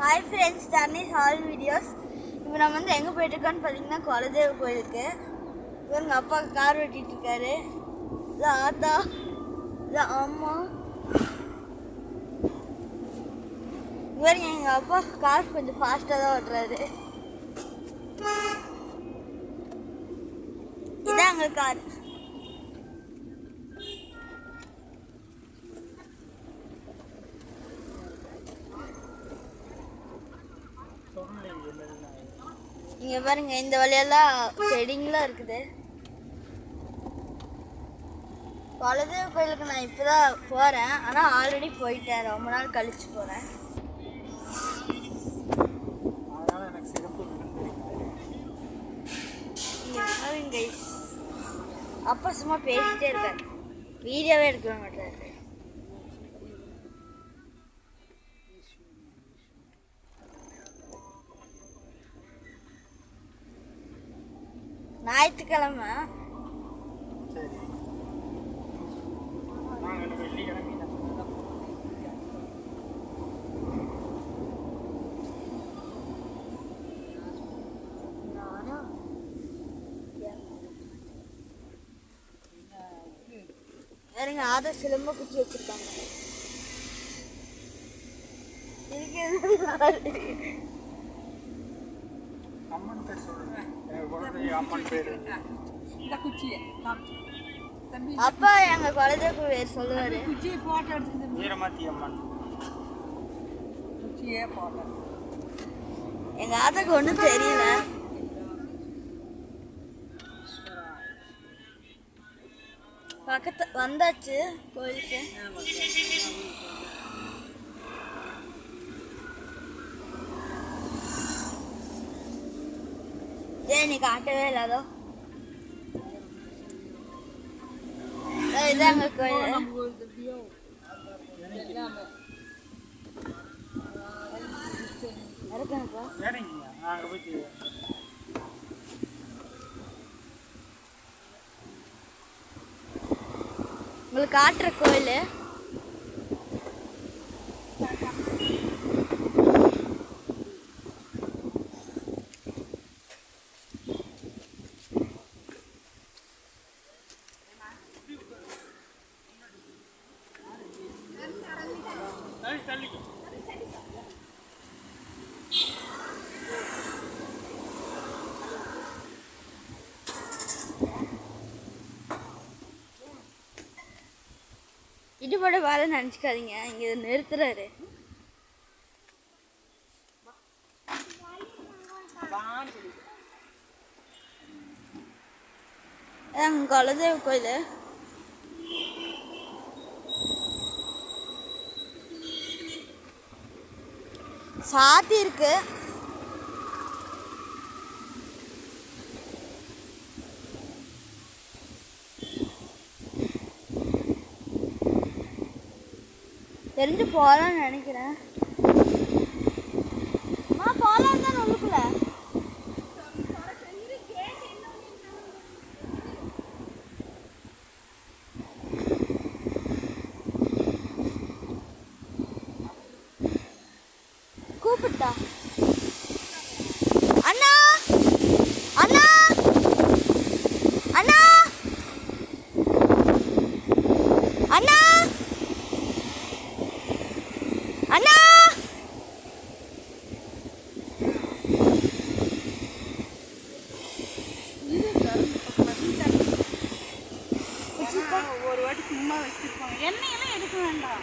Hi friends தர்னிஸ் ஹால் videos இப்போ நம்ம வந்து எங்கே போயிட்டுருக்கோன்னு பார்த்தீங்கன்னா குலதெய்வ கோயிலுக்கு. இப்போ எங்கள் அப்பா கார் ஓட்டிட்டு இருக்காரு இது ஆத்தா இது அம்மா. இவருங்க எங்கள் அப்பா கார் கொஞ்சம் ஃபாஸ்ட்டாக தான் ஓட்டுறாரு. இதான் எங்கள் கார். இங்க பாருங்க இந்த வழியெல்லாம் செடிங்களாம் இருக்குது. குலதெய்வ கோயிலுக்கு நான் இப்போதான் போறேன். ஆனா ஆல்ரெடி போயிட்டேன். ரொம்ப நாள் பாருங்க guys. அப்பா சும்மா பேசிட்டே இருக்காரு. வீடியோவே எடுக்க மாட்டாரு. ஞாயிற்றுக்கிழமை. சரி வேறுங்க ஆதா சிலம்ப குச்சி வச்சிருக்காங்க. இதுக்கு அம்மன் பேர் சொல்லுங்கள் அப்பா எங்க குலதெய்வ பேர் சொல்லுவாரு. குச்சியை போட்டோ எடுத்துக்கிட்டு வீரமாத்தி அம்மன் குச்சியே போட்டோ எங்க ஆத்தாக்கு ஒன்றும் தெரியல. பக்கத்து வந்தாச்சு கோயிலுக்கு. நீ காட்டவே இல்லாதோ இதாங்க கோயில் உங்களுக்கு காட்டுற கோயில் இடிபட வேலை நினச்சிக்காதீங்க. இங்கே நிறுத்துறாரு. அதான் குலதெய்வ கோயில். சாத்தி இருக்கு. தெரிஞ்சு போகலான்னு நினைக்கிறேன். சும்மா வச்சுருப்பாங்க எண்ணெயெல்லாம் எடுக்க வேண்டாம்.